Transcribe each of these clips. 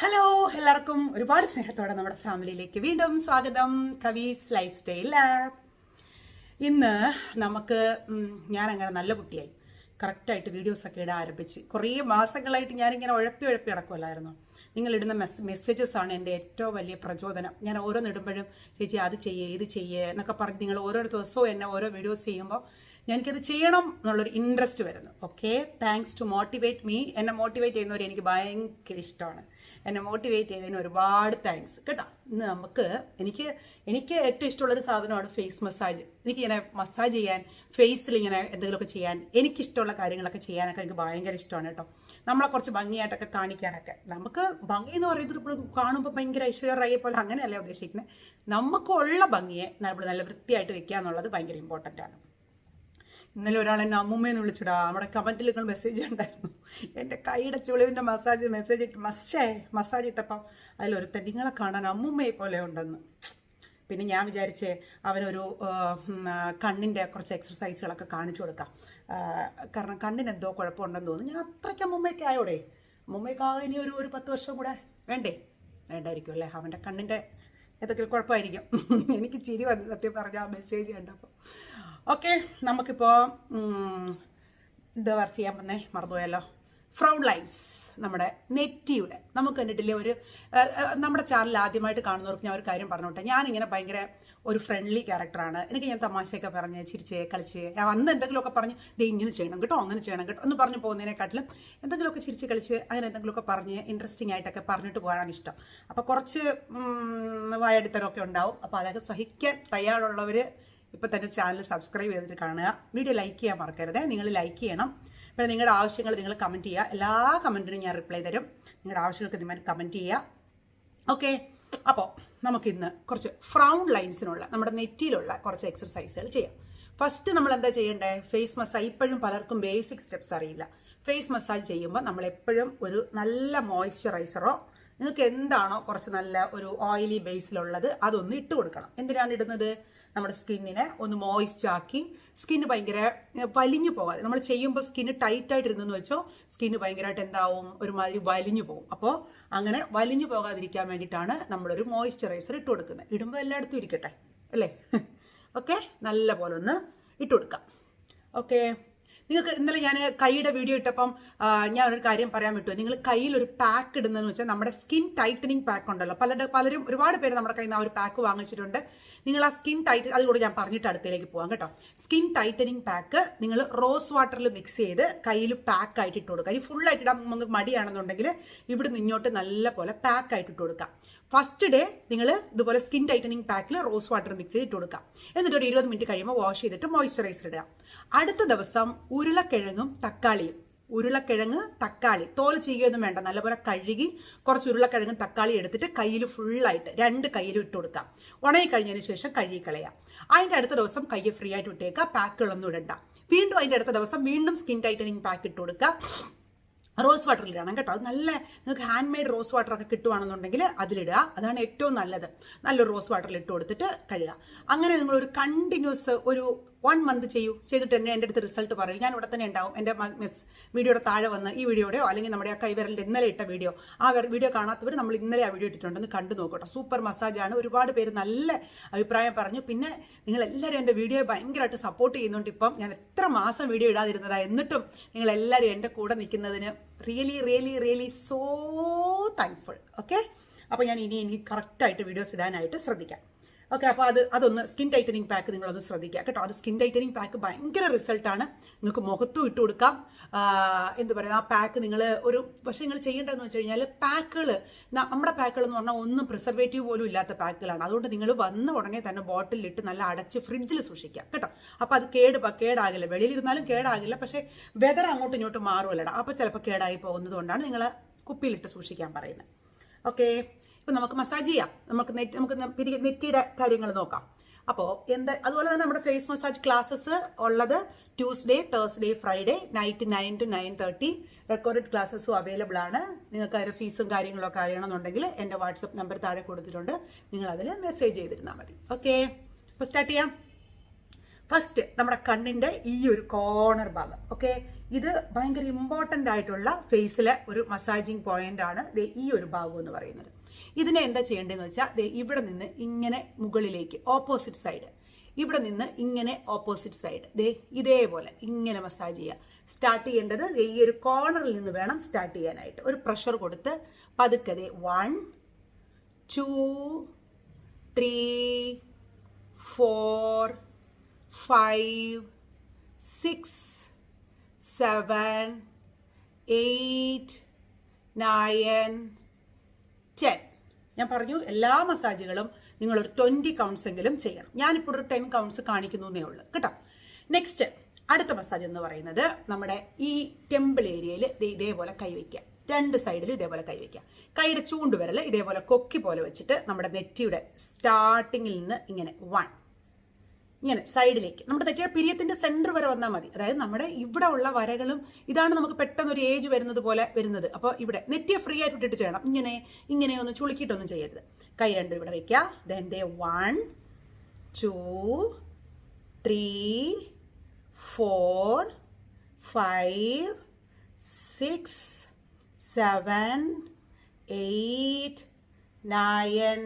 Hello എല്ലാവർക്കും ഒരുപാട് സ്നേഹത്തോടെ നമ്മുടെ ഫാമിലിയിലേക്ക് വീണ്ടും സ്വാഗതം. കവീസ് ലൈഫ് സ്റ്റൈൽ ആപ്പ് ഇന്ന് നമുക്ക് ഞാൻ അങ്ങനെ നല്ല കുട്ടിയായി. കറക്റ്റായിട്ട് വീഡിയോസൊക്കെ ഇടാൻ ആരംഭിച്ച്. കുറേ മാസങ്ങളായിട്ട് ഞാനിങ്ങനെ ഉഴപ്പി ഉഴപ്പി കിടക്കുമല്ലായിരുന്നു നിങ്ങളിടുന്ന മെസ് മെസ്സേജസ് ആണ് എന്റെ ഏറ്റവും വലിയ പ്രചോദനം. ഞാൻ ഓരോന്നിടുമ്പോഴും ചേച്ചി അത് ചെയ്യേ ഇത് ചെയ്യേ എന്നൊക്കെ പറഞ്ഞ് നിങ്ങൾ ഓരോ ദിവസവും എന്നെ ഓരോ വീഡിയോസ് ചെയ്യുമ്പോൾ എനിക്കത് ചെയ്യണം എന്നുള്ളൊരു ഇൻട്രസ്റ്റ് വരുന്നു. Okay thanks to motivate me എന്നെ മോട്ടിവേറ്റ് ചെയ്യുന്നവർ എനിക്ക് ഭയങ്കര ഇഷ്ടമാണ്. എന്നെ മോട്ടിവേറ്റ് ചെയ്തതിന് ഒരുപാട് താങ്ക്സ് കേട്ടോ? ഇന്ന് നമുക്ക് എനിക്ക് എനിക്ക് ഏറ്റവും ഇഷ്ടമുള്ളൊരു സാധനമാണ് ഫേസ് മസാജ് എനിക്കിങ്ങനെ മസാജ് ചെയ്യാൻ ഫേസിൽ ഇങ്ങനെ എന്തെങ്കിലുമൊക്കെ ചെയ്യാൻ എനിക്കിഷ്ടമുള്ള കാര്യങ്ങളൊക്കെ ചെയ്യാനൊക്കെ എനിക്ക് ഭയങ്കര ഇഷ്ടമാണ് കേട്ടോ. നമ്മളെ കുറച്ച് ഭംഗിയായിട്ടൊക്കെ കാണിക്കാനൊക്കെ. നമുക്ക് ഭംഗി എന്ന് പറയുന്നത് ഇപ്പോൾ കാണുമ്പോൾ ഭയങ്കര ഐശ്വര്യ പോലെ അങ്ങനെയല്ല ഉദ്ദേശിക്കുന്നത് നമുക്കുള്ള ഭംഗിയെ നമ്മൾ നല്ല വൃത്തിയായിട്ട് വെക്കുക എന്നുള്ളത് ഭയങ്കര ഇമ്പോർട്ടന്റ് ആണ്. ഇന്നലെ ഒരാൾ എന്നെ അമ്മൂമ്മയെന്ന് വിളിച്ചിടാ. നമ്മുടെ കമന്റിൽ നിങ്ങൾ മെസ്സേജ് ഉണ്ടായിരുന്നു. എന്റെ കൈയുടെ ചുളിവിന്റെ മസാജ് മെസ്സേജ് ഇട്ട് മസ്സേ മസാജ് ഇട്ടപ്പം അതിലൊരുത്തൻ നിങ്ങളെ കാണാൻ അമ്മൂമ്മയെ പോലെ ഉണ്ടെന്ന്. പിന്നെ ഞാൻ വിചാരിച്ചേ അവനൊരു കണ്ണിന്റെ കുറച്ച് എക്സസൈസുകളൊക്കെ കാണിച്ചു കൊടുക്കാം. കാരണം കണ്ണിന് എന്തോ കുഴപ്പമുണ്ടെന്ന് തോന്നുന്നു. ഞാൻ അത്രയ്ക്ക് അമ്മൂമ്മയൊക്കെ ആയോടെ. അമ്മൂമ്മയൊക്കെ ഇനി ഒരു ഒരു പത്ത് വർഷം കൂടെ വേണ്ടേ? വേണ്ടായിരിക്കും അല്ലേ? അവന്റെ കണ്ണിന്റെ ഏതൊക്കെ കുഴപ്പമായിരിക്കും. എനിക്ക് ചിരി വന്നു സത്യം പറഞ്ഞ ആ മെസ്സേജ് കണ്ടപ്പോൾ ഓക്കെ നമുക്കിപ്പോൾ എന്താ വർക്ക് ചെയ്യാൻ വന്നേ? മറന്നുപോയല്ലോ. ഫ്രൗഡ് ലൈൻസ് നമ്മുടെ നെറ്റിയുടെ. നമുക്ക് കണ്ടിട്ടില്ലേ ഒരു നമ്മുടെ ചാനൽ ആദ്യമായിട്ട് കാണുന്നവർക്ക് ഞാൻ ഒരു കാര്യം പറഞ്ഞോട്ടെ? ഞാനിങ്ങനെ ഭയങ്കര ഒരു ഫ്രണ്ട്ലി ക്യാരക്ടറാണ് എനിക്ക് ഞാൻ തമാശയൊക്കെ പറഞ്ഞ് ചിരിച്ച് കളിച്ച് അന്ന് എന്തെങ്കിലുമൊക്കെ പറഞ്ഞ് ദേ ഇങ്ങനെ ചെയ്യണം കേട്ടോ അങ്ങനെ ചെയ്യണം കേട്ടോ എന്ന് പറഞ്ഞു പോകുന്നതിനെക്കാട്ടിലും എന്തെങ്കിലുമൊക്കെ ചിരിച്ച് കളിച്ച് അങ്ങനെ എന്തെങ്കിലുമൊക്കെ പറഞ്ഞ് ഇൻട്രസ്റ്റിംഗ് ആയിട്ടൊക്കെ പറഞ്ഞിട്ട് പോകാനാണ് ഇഷ്ടം. അപ്പോൾ കുറച്ച് വായടിത്തരമൊക്കെ ഉണ്ടാവും. അപ്പോൾ അതൊക്കെ സഹിക്കാൻ തയ്യാറുള്ളവർ ഇപ്പോൾ തന്നെ ചാനൽ സബ്സ്ക്രൈബ് ചെയ്തിട്ട് കാണുക. വീഡിയോ ലൈക്ക് ചെയ്യാൻ മറക്കരുത്. നിങ്ങൾ ലൈക്ക് ചെയ്യണം. പിന്നെ നിങ്ങളുടെ ആവശ്യങ്ങൾ നിങ്ങൾ കമന്റ് ചെയ്യുക. എല്ലാ കമന്റിനും ഞാൻ റിപ്ലൈ തരും. നിങ്ങളുടെ ആവശ്യങ്ങൾക്ക് നിങ്ങൾ കമന്റ് ചെയ്യുക. ഓക്കെ അപ്പോൾ നമുക്കിന്ന് കുറച്ച് ഫ്രൗൺ ലൈൻസിനുള്ള നമ്മുടെ നെറ്റിയിലുള്ള കുറച്ച് എക്സർസൈസുകൾ ചെയ്യാം. ഫസ്റ്റ് നമ്മൾ എന്താ ചെയ്യേണ്ടത് ഫേസ് മസാജ് ഇപ്പോഴും പലർക്കും ബേസിക് സ്റ്റെപ്സ് അറിയില്ല. ഫേസ് മസാജ് ചെയ്യുമ്പോൾ നമ്മൾ എപ്പോഴും ഒരു നല്ല മോയ്സ്ചറൈസറോ നിങ്ങൾക്ക് എന്താണോ കുറച്ച് നല്ല ഒരു ഓയിലി ബേസിലുള്ളത് അതൊന്ന് ഇട്ട് കൊടുക്കണം. എന്തിനാണ് ഇടുന്നത്? നമ്മുടെ സ്കിന്നിനെ ഒന്ന് മോയിസ്റ്റ് ആക്കി സ്കിന്ന് ഭയങ്കര വലിഞ്ഞു പോകാതെ. നമ്മൾ ചെയ്യുമ്പോൾ സ്കിന്ന് ടൈറ്റ് ആയിട്ട് ഇരുന്നെന്ന് വെച്ചോ സ്കിന്ന് ഭയങ്കരമായിട്ട് എന്താവും? ഒരുമാതിരി വലിഞ്ഞു പോകും. അപ്പോൾ അങ്ങനെ വലിഞ്ഞു പോകാതിരിക്കാൻ വേണ്ടിയിട്ടാണ് നമ്മളൊരു മോയിസ്ചറൈസർ ഇട്ട് കൊടുക്കുന്നത്. ഇടുമ്പോൾ എല്ലായിടത്തും ഇരിക്കട്ടെ അല്ലേ? ഓക്കെ? നല്ല പോലെ ഒന്ന് ഇട്ട് കൊടുക്കാം. ഓക്കെ? നിങ്ങൾക്ക് ഇന്നലെ ഞാൻ കൈയുടെ വീഡിയോ ഇട്ടപ്പം ഞാൻ ഒരു കാര്യം പറയാൻ പറ്റുമോ നിങ്ങൾ കയ്യിൽ ഒരു പാക്ക് ഇടുന്നതെന്ന് വെച്ചാൽ നമ്മുടെ സ്കിൻ ടൈറ്റനിങ് പാക്ക് ഉണ്ടല്ലോ. പലരുടെ പലരും ഒരുപാട് പേര് നമ്മുടെ കയ്യിൽ നിന്ന് ആ ഒരു പാക്ക് വാങ്ങിച്ചിട്ടുണ്ട്. നിങ്ങൾ ആ സ്കിൻ ടൈറ്റ് അതുകൂടെ ഞാൻ പറഞ്ഞിട്ട് അടുത്തേക്ക് പോകാം കേട്ടോ. സ്കിൻ ടൈറ്റനിങ് പാക്ക് നിങ്ങൾ റോസ് വാട്ടറിൽ മിക്സ് ചെയ്ത് കയ്യിൽ പാക്ക് ആയിട്ട് ഇട്ട് കൊടുക്കുക. ഇനി ഫുൾ ആയിട്ട് ഇടാൻ നമുക്ക് മടിയാണെന്നുണ്ടെങ്കിൽ ഇവിടെ ഇങ്ങോട്ട് നല്ല പോലെ പാക്ക് ആയിട്ട് ഇട്ട് കൊടുക്കാം ഫസ്റ്റ് ഡേ നിങ്ങൾ ഇതുപോലെ സ്കിൻ ടൈറ്റനിങ് പാക്കിൽ റോസ് വാട്ടർ മിക്സ് ചെയ്ത് ഇട്ട് കൊടുക്കാം എന്നിട്ട് ഒരു ഇരുപത് മിനിറ്റ് കഴിയുമ്പോൾ വാഷ് ചെയ്തിട്ട് മോയ്സ്ചറൈസർ ഇടുക. അടുത്ത ദിവസം ഉരുളക്കിഴങ്ങും തക്കാളിയും. ഉരുളക്കിഴങ്ങ് തക്കാളി. തോൽ ചെയ്യുകയൊന്നും വേണ്ട. നല്ലപോലെ കഴുകി കുറച്ച് ഉരുളക്കിഴങ്ങ് തക്കാളി എടുത്തിട്ട് കയ്യിൽ ഫുള്ളായിട്ട് രണ്ട് കയ്യിലും ഇട്ട് കൊടുക്കാം. ഉണങ്ങി കഴിഞ്ഞതിന് ശേഷം കഴുകി കളയാം. അതിന്റെ അടുത്ത ദിവസം കയ്യെ ഫ്രീ ആയിട്ട് വിട്ടേക്കുക പാക്കുകളൊന്നും ഇടണ്ട. വീണ്ടും അതിന്റെ അടുത്ത ദിവസം വീണ്ടും സ്കിൻ ടൈറ്റനിങ് പാക്ക് ഇട്ട് കൊടുക്കുക. റോസ് വാട്ടറിൽ ഇടണം കേട്ടോ. അത് നല്ല നിങ്ങൾക്ക് ഹാൻഡ് മെയ്ഡ് റോസ് വാട്ടർ ഒക്കെ കിട്ടുവാണെന്നുണ്ടെങ്കിൽ അതിലിടുക. അതാണ് ഏറ്റവും നല്ലത്. നല്ലൊരു റോസ് വാട്ടറിൽ ഇട്ട് കൊടുത്തിട്ട് കഴുകുക. അങ്ങനെ നിങ്ങൾ ഒരു കണ്ടിന്യൂസ് ഒരു വൺ മന്ത് ചെയ്യൂ ചെയ്തിട്ട് തന്നെ എന്റെ അടുത്ത് റിസൾട്ട് പറയൂ. ഞാൻ ഇവിടെ തന്നെ ഉണ്ടാവും. എന്റെ വീഡിയോയുടെ താഴെ വന്ന് ഈ വീഡിയോയുടെയോ അല്ലെങ്കിൽ നമ്മുടെ ആ കൈവിരലിന്റെ ഇന്നലെ ഇട്ട വീഡിയോ ആ വീഡിയോ കാണാത്തവർ നമ്മൾ ഇന്നലെ ആ വീഡിയോ ഇട്ടിട്ടുണ്ടെന്ന് കണ്ടു നോക്കട്ടോ സൂപ്പർ മസാജാണ് ഒരുപാട് പേര് നല്ല അഭിപ്രായം പറഞ്ഞു. പിന്നെ നിങ്ങൾ എല്ലാവരും എന്റെ വീഡിയോ ഭയങ്കരമായിട്ട് സപ്പോർട്ട് ചെയ്യുന്നുണ്ട് ഇപ്പം. ഞാൻ എത്ര മാസം വീഡിയോ ഇടാതിരുന്നതാണ് എന്നിട്ടും നിങ്ങൾ എല്ലാവരും എന്റെ കൂടെ നിൽക്കുന്നതിന് really really really so thankful okay അപ്പോൾ ഞാൻ ഇനി ഇനി കറക്റ്റായിട്ട് വീഡിയോസ് ഇടാനായിട്ട് ശ്രദ്ധിക്കാം. ഓക്കെ അപ്പോൾ അത് അതൊന്ന് സ്കിൻ ടൈറ്റനിങ് പാക്ക് നിങ്ങളൊന്ന് ശ്രദ്ധിക്കുക കേട്ടോ. അത് സ്കിൻ ടൈറ്റനിങ് പാക്ക് ഭയങ്കര റിസൾട്ടാണ് നിങ്ങൾക്ക് മുഖത്തും ഇട്ട് കൊടുക്കാം. എന്ത് പറയുക ആ പാക്ക് നിങ്ങൾ ഒരു പക്ഷേ നിങ്ങൾ ചെയ്യേണ്ടതെന്ന് വെച്ച് കഴിഞ്ഞാൽ പാക്കുകൾ നമ്മുടെ പാക്കുകൾ എന്ന് പറഞ്ഞാൽ ഒന്നും പ്രിസർവേറ്റീവ് പോലും ഇല്ലാത്ത പാക്കുകളാണ് അതുകൊണ്ട് നിങ്ങൾ വന്ന ഉടനെ തന്നെ ബോട്ടിലിട്ട് നല്ല അടച്ച് ഫ്രിഡ്ജിൽ സൂക്ഷിക്കുക കേട്ടോ. അപ്പോൾ അത് കേട് കേടാകില്ല. വെളിയിലിരുന്നാലും കേടാകില്ല. പക്ഷേ വെതർ അങ്ങോട്ടും ഇങ്ങോട്ടും മാറുമല്ലടാ അപ്പോൾ ചിലപ്പോൾ കേടായി പോകുന്നത് കൊണ്ടാണ് നിങ്ങൾ കുപ്പിയിലിട്ട് സൂക്ഷിക്കാൻ പറയുന്നത്. ഓക്കെ. ഇപ്പം നമുക്ക് മസാജ് ചെയ്യാം. നമുക്ക് നെറ്റ് നമുക്ക് നെറ്റിയുടെ കാര്യങ്ങൾ നോക്കാം. അപ്പോൾ എന്താ അതുപോലെ തന്നെ നമ്മുടെ ഫേസ് മസാജ് ക്ലാസ്സസ് ഉള്ളത് Tuesday Thursday Friday night nine to nine thirty recorded ക്ലാസ്സസും available ആണ്. നിങ്ങൾക്ക് അതിന്റെ ഫീസും കാര്യങ്ങളൊക്കെ അറിയണമെന്നുണ്ടെങ്കിൽ എന്റെ വാട്സപ്പ് നമ്പർ താഴെ കൊടുത്തിട്ടുണ്ട്. നിങ്ങൾ അതിൽ മെസ്സേജ് ചെയ്തിരുന്നാൽ മതി. ഓക്കെ അപ്പോൾ സ്റ്റാർട്ട് ചെയ്യാം. ഫസ്റ്റ് നമ്മുടെ കണ്ണിന്റെ ഈ ഒരു കോർണർ ഭാഗം. ഓക്കെ ഇത് ഭയങ്കര ഇമ്പോർട്ടന്റ് ആയിട്ടുള്ള ഫേസിലെ ഒരു മസാജിങ് പോയിന്റ് ആണ് ഈ ഒരു ഭാഗം എന്ന് പറയുന്നത്. ഇതിനെ എന്താ ചെയ്യേണ്ടതെന്ന് വെച്ചാൽ ഇവിടെ നിന്ന് ഇങ്ങനെ മുകളിലേക്ക് ഓപ്പോസിറ്റ് സൈഡ് ഇവിടെ നിന്ന് ഇങ്ങനെ ഓപ്പോസിറ്റ് സൈഡ് ദേ ഇതേപോലെ ഇങ്ങനെ മസാജ് ചെയ്യുക സ്റ്റാർട്ട് ചെയ്യേണ്ടത് ഈ ഒരു കോർണറിൽ നിന്ന് വേണം സ്റ്റാർട്ട് ചെയ്യാനായിട്ട്. ഒരു പ്രഷർ കൊടുത്ത് പതുക്കെ ദേ one two three four five six seven eight nine ten ഞാൻ പറഞ്ഞു എല്ലാ മസാജുകളും നിങ്ങൾ ഒരു ട്വന്റി കൗണ്ട്സ് എങ്കിലും ചെയ്യണം. ഞാനിപ്പോൾ ഒരു ടെൻ കൗണ്ട്സ് കാണിക്കുന്നു എന്നേ ഉള്ളൂ. കേട്ടോ? നെക്സ്റ്റ് അടുത്ത മസാജ് എന്ന് പറയുന്നത് നമ്മുടെ ഈ ടെമ്പിൾ ഏരിയയിൽ ഇതേപോലെ കൈവയ്ക്കുക രണ്ട് സൈഡിലും ഇതേപോലെ കൈവയ്ക്കുക കൈയുടെ ചൂണ്ടുവിരൽ ഇതേപോലെ കൊക്കി പോലെ വെച്ചിട്ട് നമ്മുടെ നെറ്റിയുടെ സ്റ്റാർട്ടിങ്ങിൽ നിന്ന് ഇങ്ങനെ വൺ ഇങ്ങനെ സൈഡിലേക്ക് നമ്മുടെ തെറ്റിയ പിരിയത്തിന്റെ സെന്റർ വരെ വന്നാൽ മതി. അതായത് നമ്മുടെ ഇവിടെ ഉള്ള വരകളും ഇതാണ് നമുക്ക് പെട്ടെന്ന് ഒരു ഏജ് വരുന്നത് പോലെ വരുന്നത്. അപ്പോൾ ഇവിടെ നെറ്റിയ ഫ്രീ ആയിട്ട് ഇട്ടിട്ട് ചെയ്യണം. ഇങ്ങനെ ഇങ്ങനെ ഒന്ന് ചുളുക്കിയിട്ടൊന്നും ചെയ്യരുത്. കൈ രണ്ടും ഇവിടെ വെക്കുക ദെൻ ദേ one two three four five six seven eight nine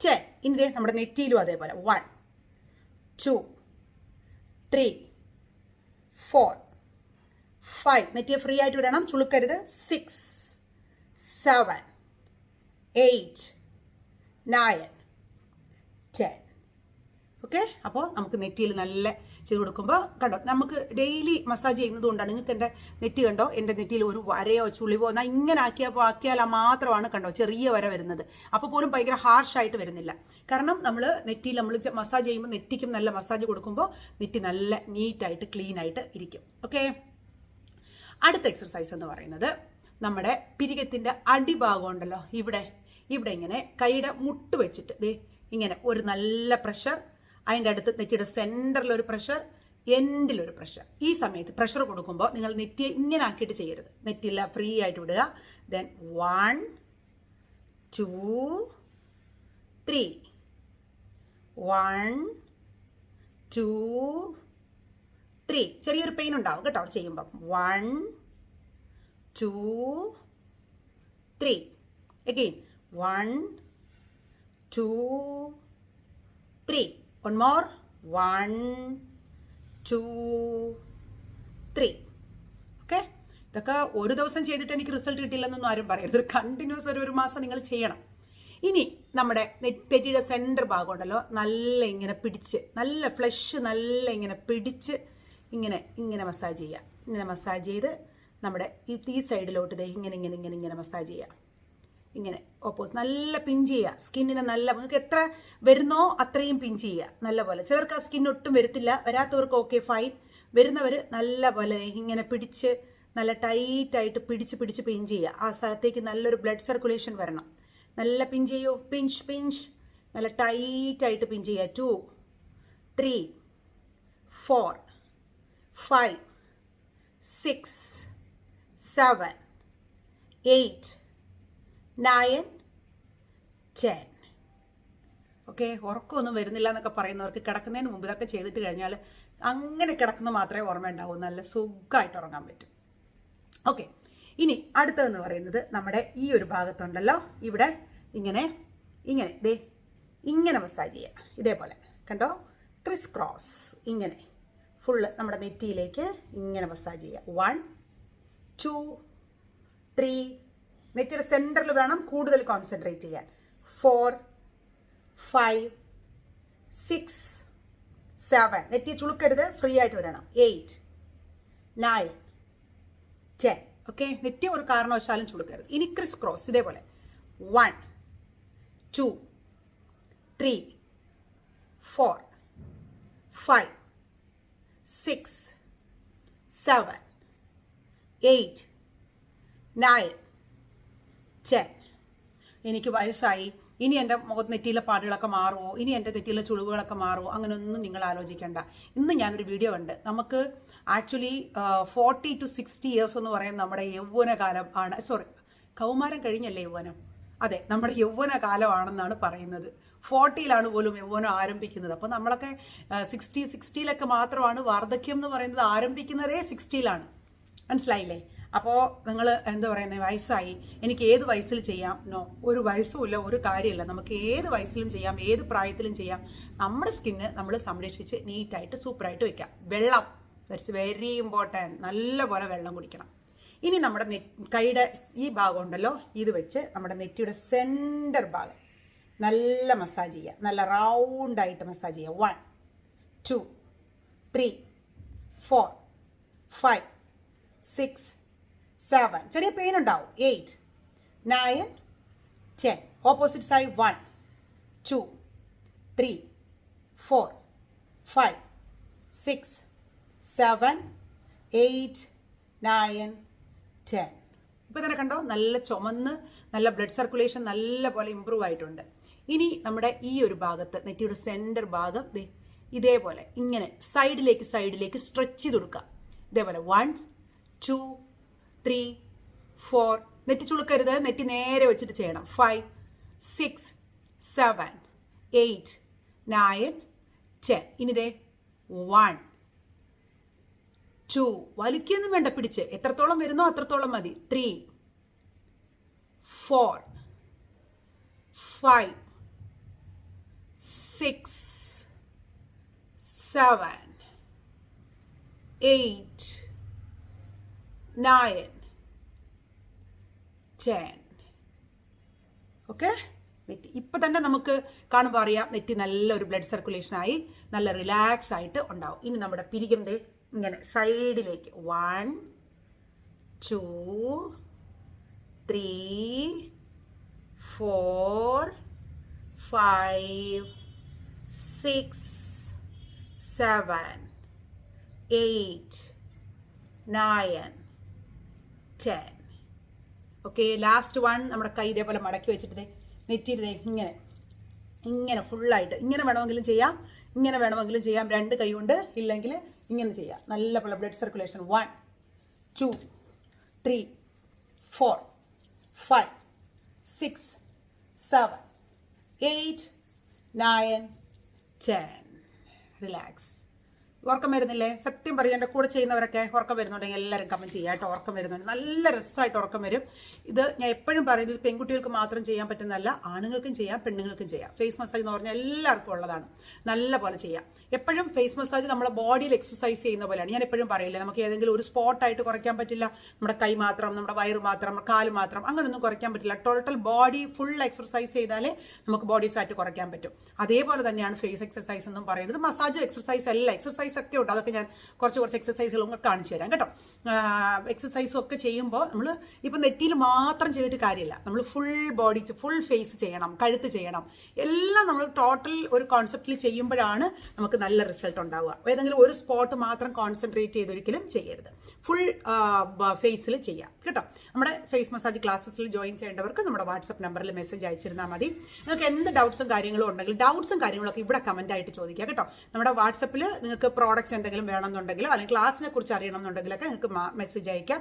ten ഇനി നമ്മുടെ നെറ്റിയിലും അതേപോലെ. One two three four five നെറ്റിയെ free ആയിട്ട് വിടണം. ചുളുക്കരുത്. Six seven eight nine ten okay അപ്പോൾ നമുക്ക് നെറ്റിയിൽ നല്ല ചെയ്ത് കൊടുക്കുമ്പോൾ കണ്ടോ നമുക്ക് ഡെയിലി മസാജ് ചെയ്യുന്നത് കൊണ്ടാണ് നിങ്ങൾക്ക് എന്റെ നെറ്റി കണ്ടോ? എന്റെ നെറ്റിയിൽ ഒരു വരയോ ചുളിവോ എന്നാൽ ഇങ്ങനെ ആക്കിയപ്പോൾ ആക്കിയാൽ മാത്രമാണ് കണ്ടോ ചെറിയ വര വരുന്നത്. അപ്പോൾ പോലും ഭയങ്കര ഹാർഷായിട്ട് വരുന്നില്ല. കാരണം നമ്മൾ നെറ്റിയിൽ നമ്മൾ മസാജ് ചെയ്യുമ്പോൾ നെറ്റിക്കും നല്ല മസാജ് കൊടുക്കുമ്പോൾ നെറ്റി നല്ല നീറ്റായിട്ട് ക്ലീനായിട്ട് ഇരിക്കും. ഓക്കെ അടുത്ത എക്സർസൈസ് എന്ന് പറയുന്നത് നമ്മുടെ പിരികത്തിന്റെ അടിഭാഗം ഉണ്ടല്ലോ ഇവിടെ. ഇവിടെ ഇങ്ങനെ കൈയുടെ മുട്ട് വെച്ചിട്ട് ഇങ്ങനെ ഒരു നല്ല പ്രഷർ അതിന്റെ അടുത്ത് നെറ്റിയുടെ സെന്ററിൽ ഒരു പ്രഷർ എൻഡിലൊരു പ്രഷർ ഈ സമയത്ത് പ്രഷർ കൊടുക്കുമ്പോൾ നിങ്ങൾ നെറ്റിയെ ഇങ്ങനെ ആക്കിയിട്ട് ചെയ്യരുത്. നെറ്റില്ല ഫ്രീ ആയിട്ട് വിടുക. Then one two three one two three ചെറിയൊരു പെയിൻ ഉണ്ടാവും കേട്ടോ ചെയ്യുമ്പം. One two three again one two three one more. One two three. Okay? ഇതൊക്കെ ഒരു ദിവസം ചെയ്തിട്ട് എനിക്ക് റിസൾട്ട് കിട്ടില്ലെന്നൊന്നും ആരും പറയരുത്. ഒരു കണ്ടിന്യൂസ് ഒരു ഒരു മാസം നിങ്ങൾ ചെയ്യണം. ഇനി നമ്മുടെ നെറ്റിയുടെ സെന്റർ ഭാഗം ഉണ്ടല്ലോ. നല്ല ഇങ്ങനെ പിടിച്ച് നല്ല ഫ്ലഷ് നല്ല ഇങ്ങനെ പിടിച്ച് ഇങ്ങനെ ഇങ്ങനെ മസാജ് ചെയ്യുക ഇങ്ങനെ മസാജ് ചെയ്ത് നമ്മുടെ ഈ സൈഡിലോട്ട് ഇങ്ങനെ ഇങ്ങനെ ഇങ്ങനെ ഇങ്ങനെ മസാജ് ചെയ്യുക ഇങ്ങനെ ഓപ്പോസ് നല്ല പിഞ്ച് ചെയ്യുക. സ്കിന്നിനെ നല്ല നിങ്ങൾക്ക് എത്ര വരുന്നോ അത്രയും പിഞ്ച് ചെയ്യുക. നല്ല പോലെ ചിലർക്ക് ആ സ്കിൻ ഒട്ടും വരത്തില്ല. വരാത്തവർക്ക് ഓക്കെ ഫൈൻ വരുന്നവർ നല്ല പോലെ ഇങ്ങനെ പിടിച്ച് നല്ല ടൈറ്റായിട്ട് പിടിച്ച് പിടിച്ച് പിഞ്ച് ചെയ്യുക. ആ സ്ഥലത്തേക്ക് നല്ലൊരു ബ്ലഡ് സർക്കുലേഷൻ വരണം. നല്ല പിഞ്ച് ചെയ്യൂ. പിഞ്ച് പിഞ്ച് നല്ല ടൈറ്റായിട്ട് പിഞ്ച് ചെയ്യുക. Two three four five six seven eight nine ten okay ഉറക്കമൊന്നും വരുന്നില്ല എന്നൊക്കെ പറയുന്നവർക്ക് കിടക്കുന്നതിന് മുമ്പ് ഇതൊക്കെ ചെയ്തിട്ട് കഴിഞ്ഞാൽ അങ്ങനെ കിടക്കുന്ന മാത്രമേ ഓർമ്മ ഉണ്ടാവൂ. നല്ല സുഖമായിട്ട് ഉറങ്ങാൻ പറ്റും. ഓക്കെ ഇനി അടുത്തതെന്ന് പറയുന്നത് നമ്മുടെ ഈ ഒരു ഭാഗത്തുണ്ടല്ലോ. ഇവിടെ ഇങ്ങനെ ഇങ്ങനെ ദേ ഇങ്ങനെ മസാജ് ചെയ്യുക ഇതേപോലെ കണ്ടോ? ക്രിസ് ക്രോസ് ഇങ്ങനെ. ഫുള്ള് നമ്മുടെ നെറ്റിയിലേക്ക് ഇങ്ങനെ മസാജ് ചെയ്യുക വൺ ടു ത്രീ നെറ്റിയുടെ സെന്ററിൽ വേണം കൂടുതൽ കോൺസെൻട്രേറ്റ് ചെയ്യാൻ. ഫോർ ഫൈവ് സിക്സ് സെവൻ നെറ്റി ചുളുക്കരുത് ഫ്രീ ആയിട്ട് വരണം എയ്റ്റ് നയൻ ടെൻ ഓക്കെ നെറ്റി ഒരു കാരണവശാലും ചുളുക്കരുത്. ഇനി ക്രിസ് ക്രോസ് ഇതേപോലെ. One two three four five six seven eight nine ten എനിക്ക് വയസ്സായി. ഇനി എന്റെ മുഖത്ത് നെറ്റിയിലെ പാടുകളൊക്കെ മാറുമോ ഇനി എന്റെ നെറ്റിയിലെ ചുളിവുകളൊക്കെ മാറുമോ അങ്ങനെയൊന്നും നിങ്ങൾ ആലോചിക്കേണ്ട. ഇന്ന് ഞാനൊരു വീഡിയോ ഉണ്ട്. നമുക്ക് actually forty to sixty years എന്ന് പറയുന്നത് നമ്മുടെ യൗവനകാലം ആണ്. സോറി കൗമാരം കഴിഞ്ഞല്ലേ യൗവനം? അതെ നമ്മുടെ യൗവന കാലമാണെന്നാണ് പറയുന്നത്. ഫോർട്ടിയിലാണ് പോലും യൗവനം ആരംഭിക്കുന്നത്. അപ്പോൾ നമ്മളൊക്കെ സിക്സ്റ്റി സിക്സ്റ്റിയിലൊക്കെ മാത്രമാണ് വാർദ്ധക്യം എന്ന് പറയുന്നത് ആരംഭിക്കുന്നതേ സിക്സ്റ്റിയിലാണ്. മനസ്സിലായില്ലേ? അപ്പോൾ നിങ്ങൾ എന്താ പറയുന്നത് വയസ്സായി. എനിക്ക് ഏത് വയസ്സിൽ ചെയ്യാം? നോ ഒരു വയസ്സുമില്ല ഒരു കാര്യമില്ല. നമുക്ക് ഏത് വയസ്സിലും ചെയ്യാം ഏത് പ്രായത്തിലും ചെയ്യാം. നമ്മുടെ സ്കിന്ന് നമ്മൾ സംരക്ഷിച്ച് നീറ്റായിട്ട് സൂപ്പറായിട്ട് വെക്കാം. വെള്ളം. ദറ്റ്സ് വെരി ഇമ്പോർട്ടന്റ് നല്ലപോലെ വെള്ളം കുടിക്കണം. ഇനി നമ്മുടെ കൈയുടെ ഈ ഭാഗം ഉണ്ടല്ലോ ഇത് വെച്ച് നമ്മുടെ നെറ്റിയുടെ സെന്റർ ഭാഗം. നല്ല മസാജ് ചെയ്യുക. നല്ല റൗണ്ടായിട്ട് മസാജ് ചെയ്യുക. One two three four five six seven ചെറിയ പെയിൻ ഉണ്ടാവും. Eight nine ten opposite side one two three four five six seven eight nine ten ഇപ്പോൾ തന്നെ കണ്ടോ? നല്ല ചുമന്ന് നല്ല ബ്ലഡ് സർക്കുലേഷൻ നല്ല പോലെ ഇമ്പ്രൂവ് ആയിട്ടുണ്ട്. ഇനി നമ്മുടെ ഈ ഒരു ഭാഗത്ത് നെറ്റിയുടെ സെന്റർ ഭാഗം ഇതേപോലെ ഇങ്ങനെ സൈഡിലേക്ക് സൈഡിലേക്ക് സ്ട്രെച്ച് ചെയ്ത് കൊടുക്കുക. ഇതേപോലെ വൺ ടു ത്രീ ഫോർ നെറ്റി ചുളുക്കരുത് നെറ്റി നേരെ വെച്ചിട്ട് ചെയ്യണം. Five six seven eight nine ten. ഇനിതേ one two. വലിക്കൊന്നും വേണ്ട പിടിച്ച്. എത്രത്തോളം വരുന്നോ അത്രത്തോളം മതി. Three four five six seven eight nine ten okay നെറ്റി ഇപ്പം തന്നെ നമുക്ക് കാണുമ്പോൾ അറിയാം നെറ്റി നല്ലൊരു ബ്ലഡ് സർക്കുലേഷൻ ആയി നല്ല റിലാക്സ് ആയിട്ട് ഉണ്ടാവും. ഇനി നമ്മുടെ പിരികിന്റെ ഇങ്ങനെ സൈഡിലേക്ക് one two three four five six seven eight nine ten okay last one നമ്മുടെ കൈ ഇതേപോലെ മടക്കി വെച്ചിട്ട് നെറ്റിയിരുന്നേ ഇങ്ങനെ. ഇങ്ങനെ ഫുള്ളായിട്ട് ഇങ്ങനെ വേണമെങ്കിലും ചെയ്യാം. ഇങ്ങനെ വേണമെങ്കിലും ചെയ്യാം. രണ്ട് കൈ കൊണ്ട് ഇല്ലെങ്കിൽ ഇങ്ങനെ ചെയ്യാം. നല്ല പോലെ blood circulation one two three four five six seven eight nine ten relax ഉറക്കം വരുന്നില്ലേ സത്യം പറയും എന്റെ കൂടെ ചെയ്യുന്നവരൊക്കെ ഉറക്കം വരുന്നുണ്ടെങ്കിൽ എല്ലാവരും കമന്റ് ചെയ്യാം കേട്ടോ. ഉറക്കം വരുന്നുണ്ട് നല്ല രസമായിട്ട് ഉറക്കം വരും. ഇത് ഞാൻ എപ്പോഴും പറയുന്നത് പെൺകുട്ടികൾക്ക് മാത്രം ചെയ്യാൻ പറ്റുന്നതല്ല ആണുങ്ങൾക്കും ചെയ്യാം പെണ്ണുങ്ങൾക്കും ചെയ്യാം. ഫേസ് മസാജ് എന്ന് പറഞ്ഞാൽ എല്ലാവർക്കും ഉള്ളതാണ്. നല്ല പോലെ ചെയ്യാം. എപ്പോഴും ഫേസ് മസാജ് നമ്മളെ ബോഡിയിൽ എക്സസൈസ് ചെയ്യുന്ന പോലെയാണ്. ഞാൻ എപ്പോഴും പറയില്ല നമുക്ക് ഏതെങ്കിലും ഒരു സ്പോട്ടായിട്ട് കുറയ്ക്കാൻ പറ്റില്ല. നമ്മുടെ കൈ മാത്രം നമ്മുടെ വയറ് മാത്രം നമ്മുടെ കാൽ മാത്രം അങ്ങനെയൊന്നും കുറയ്ക്കാൻ പറ്റില്ല. ടോട്ടൽ ബോഡി ഫുൾ എക്സസൈസ് ചെയ്താലേ നമുക്ക് ബോഡി ഫാറ്റ് കുറയ്ക്കാൻ പറ്റും. അതേപോലെ തന്നെയാണ് ഫേസ് എക്സസൈസ് എന്നും പറയുന്നത്. മസാജ് എക്സസൈസ് അല്ല. എക്സസൈസ് ഒക്കെ ഉണ്ട്. അതൊക്കെ ഞാൻ കുറച്ച് കുറച്ച് എക്സസൈസുകളും കാണിച്ചു തരാം കേട്ടോ. എക്സസൈസും ഒക്കെ ചെയ്യുമ്പോൾ നമ്മൾ ഇപ്പം നെറ്റിയിൽ മാത്രം ചെയ്തിട്ട് കാര്യമില്ല. നമ്മൾ ഫുൾ ബോഡി ഫുൾ ഫേസ് ചെയ്യണം കഴുത്ത് ചെയ്യണം. എല്ലാം നമ്മൾ ടോട്ടൽ ഒരു കോൺസെപ്റ്റിൽ ചെയ്യുമ്പോഴാണ് നമുക്ക് നല്ല റിസൾട്ട് ഉണ്ടാവുക. ഏതെങ്കിലും ഒരു സ്പോട്ട് മാത്രം കോൺസെൻട്രേറ്റ് ചെയ്തൊരിക്കലും ചെയ്യരുത്. ഫുൾ ഫേസിൽ ചെയ്യാം. കേട്ടോ? നമ്മുടെ ഫേസ് മസാജ് ക്ലാസ്സസിൽ ജോയിൻ ചെയ്യേണ്ടവർക്ക് നമ്മുടെ വാട്സപ്പ് നമ്പറിൽ മെസ്സേജ് അയച്ചിരുന്നാൽ മതി. നിങ്ങൾക്ക് എന്ത് ഡൗട്ട്സും കാര്യങ്ങളും ഉണ്ടെങ്കിൽ ഡൗട്ട്സും കാര്യങ്ങളൊക്കെ ഇവിടെ കമന്റ് ആയിട്ട് ചോദിക്കുക കേട്ടോ? നമ്മുടെ വാട്സപ്പിൽ നിങ്ങൾക്ക് പ്രോഡക്ട്സ് എന്തെങ്കിലും വേണമെന്നുണ്ടെങ്കിലോ അല്ലെങ്കിൽ ക്ലാസ്സിനെ കുറിച്ച് അറിയണമെന്നുണ്ടെങ്കിലൊക്കെ നിങ്ങൾക്ക് മെസ്സേജ് അയക്കാം.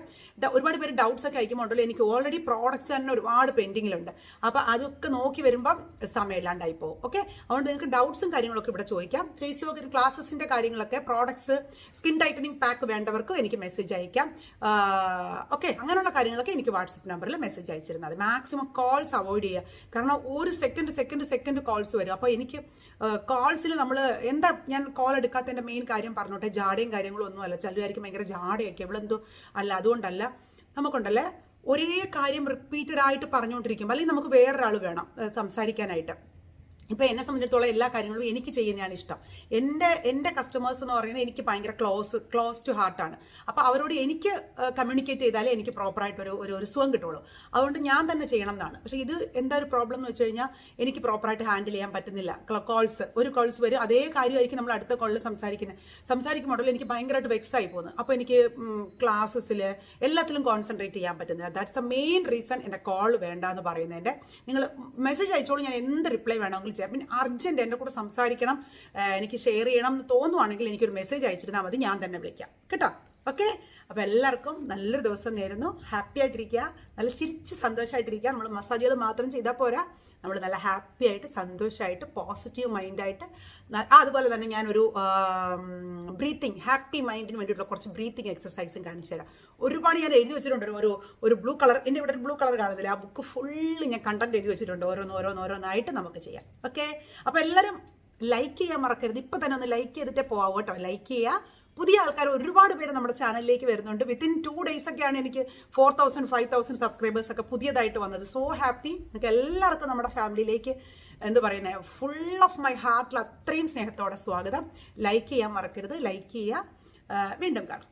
ഒരുപാട് പേര് ഡൗട്ട്സ് ഒക്കെ അയക്കുമ്പോൾ ഉണ്ടല്ലോ എനിക്ക് ഓൾറെഡി പ്രോഡക്ട്സ് തന്നെ ഒരുപാട് പെൻഡിങ്ങിലുണ്ട് അപ്പോൾ അതൊക്കെ നോക്കി വരുമ്പം സമയമില്ലാണ്ടായി പോകും. ഓക്കെ അതുകൊണ്ട് നിങ്ങൾക്ക് ഡൗട്ട്സും കാര്യങ്ങളൊക്കെ ഇവിടെ ചോദിക്കാം. ഫേസ് യോഗ ക്ലാസ്സസിന്റെ കാര്യങ്ങളൊക്കെ പ്രോഡക്ട്സ് സ്കിൻ ടൈറ്റനിങ് പാക്ക് വേണ്ടവർക്കും എനിക്ക് മെസ്സേജ് അയക്കാം. ഓക്കെ അങ്ങനെയുള്ള കാര്യങ്ങളൊക്കെ എനിക്ക് വാട്സപ്പ് നമ്പറിൽ മെസ്സേജ് അയച്ചിരുന്നത് മാക്സിമം കോൾസ് അവോയ്ഡ് ചെയ്യുക. കാരണം ഒരു സെക്കൻഡ് സെക്കൻഡ് സെക്കൻഡ് കോൾസ് വരും. അപ്പോൾ എനിക്ക് കോൾസിൽ നമ്മൾ എന്താ ഞാൻ കോൾ എടുക്കാത്തതിന്റെ മെയിൻ കാര്യം പറഞ്ഞോട്ടെ? ജാടയും കാര്യങ്ങളും ഒന്നും അല്ല ചിലരായിരിക്കും ഭയങ്കര ജാടയൊക്കെ. ഇവളെന്തോ അല്ല അതുകൊണ്ടല്ല. നമുക്കുണ്ടല്ലേ? ഒരേ കാര്യം റിപ്പീറ്റഡ് ആയിട്ട് പറഞ്ഞുകൊണ്ടിരിക്കും അല്ലെങ്കിൽ നമുക്ക് വേറൊരാൾ വേണം സംസാരിക്കാനായിട്ട്. ഇപ്പൊ എന്നെ സംബന്ധിച്ചിടത്തോളം എല്ലാ കാര്യങ്ങളും എനിക്ക് ചെയ്യുന്നതാണ് ഇഷ്ടം. എന്റെ എന്റെ കസ്റ്റമേഴ്സ് എന്ന് പറയുന്നത് എനിക്ക് ഭയങ്കര ക്ലോസ് ക്ലോസ് ടു ഹാർട്ടാണ് അപ്പോൾ അവരോട് എനിക്ക് കമ്മ്യൂണിക്കേറ്റ് ചെയ്താലേ എനിക്ക് പ്രോപ്പറായിട്ട് ഒരു ഒരു ഒരു സുഖം കിട്ടുള്ളൂ. അതുകൊണ്ട് ഞാൻ തന്നെ ചെയ്യണം എന്നാണ്. പക്ഷേ ഇത് എന്താ ഒരു പ്രോബ്ലം എന്ന് വെച്ച് കഴിഞ്ഞാൽ എനിക്ക് പ്രോപ്പറായിട്ട് ഹാൻഡിൽ ചെയ്യാൻ പറ്റുന്നില്ല. കോൾസ് ഒരു കോൾസ് വരും. അതേ കാര്യമായിരിക്കും നമ്മൾ അടുത്ത കോളിൽ സംസാരിക്കുന്നത് സംസാരിക്കുമ്പോൾ എനിക്ക് ഭയങ്കരമായിട്ട് വെക്സ് ആയി പോകുന്നു. അപ്പോൾ എനിക്ക് ക്ലാസ്സസിൽ എല്ലാത്തിലും കോൺസെൻട്രേറ്റ് ചെയ്യാൻ പറ്റുന്നില്ല. ദാറ്റ്സ് ദ മെയിൻ റീസൺ എന്റെ കോൾ വേണ്ട എന്ന് പറയുന്നതിന്റെ നിങ്ങൾ മെസ്സേജ് അയച്ചോളൂ. ഞാൻ എന്ത് റിപ്ലൈ വേണമെങ്കിലും ചെയ്യാം പിന്നെ അർജന്റ് എന്റെ കൂടെ സംസാരിക്കണം എനിക്ക് ഷെയർ ചെയ്യണം എന്ന് തോന്നുവാണെങ്കിൽ എനിക്കൊരു മെസ്സേജ് അയച്ചിരുന്നാൽ മതി ഞാൻ തന്നെ വിളിക്കാം. കേട്ടോ? ഓക്കെ? അപ്പോൾ എല്ലാവർക്കും നല്ലൊരു ദിവസം നേരുന്നു. ഹാപ്പി ആയിട്ടിരിക്കുക. നല്ല ചിരിച്ച് സന്തോഷമായിട്ടിരിക്കുക നമ്മൾ മസാജുകൾ മാത്രം ചെയ്താൽ പോരാ. നമ്മൾ നല്ല ഹാപ്പി ആയിട്ട് സന്തോഷമായിട്ട് പോസിറ്റീവ് മൈൻഡായിട്ട് അതുപോലെ തന്നെ ഞാനൊരു ബ്രീത്തിങ് ഹാപ്പി മൈൻഡിന് വേണ്ടിയിട്ടുള്ള കുറച്ച് ബ്രീത്തിങ് എക്സസൈസും കാണിച്ചു തരാം. ഒരുപാട് ഞാൻ എഴുതി വെച്ചിട്ടുണ്ട്. ഒരു ഒരു ബ്ലൂ കളർ എന്റെ ഇവിടെ ഒരു ബ്ലൂ കളർ കാണുന്നില്ല. ആ ബുക്ക് ഫുള്ള് ഞാൻ കണ്ടന്റ് എഴുതി വെച്ചിട്ടുണ്ട്. ഓരോന്ന് ഓരോന്ന് ഓരോന്നായിട്ട് നമുക്ക് ചെയ്യാം. ഓക്കെ അപ്പോൾ എല്ലാവരും ലൈക്ക് ചെയ്യാൻ മറക്കരുത്. ഇപ്പം തന്നെ ഒന്ന് ലൈക്ക് ചെയ്തിട്ടേ പോവാം കേട്ടോ. ലൈക്ക് ചെയ്യുക പുതിയ ആൾക്കാർ ഒരുപാട് പേര് നമ്മുടെ ചാനലിലേക്ക് വരുന്നുണ്ട്. വിത്തിൻ ടു ഡേയ്സ് ഒക്കെയാണ് എനിക്ക് four thousand five thousand subscribers ഒക്കെ പുതിയതായിട്ട് വന്നത്. സോ ഹാപ്പി നിങ്ങൾക്ക് എല്ലാവർക്കും നമ്മുടെ ഫാമിലിയിലേക്ക് എന്ത് പറയുന്നത് ഫുൾ ഓഫ് മൈ ഹാർട്ടിൽ അത്രയും സ്നേഹത്തോടെ സ്വാഗതം. ലൈക്ക് ചെയ്യാൻ മറക്കരുത്. ലൈക്ക് ചെയ്യുക. വീണ്ടും കാണാം.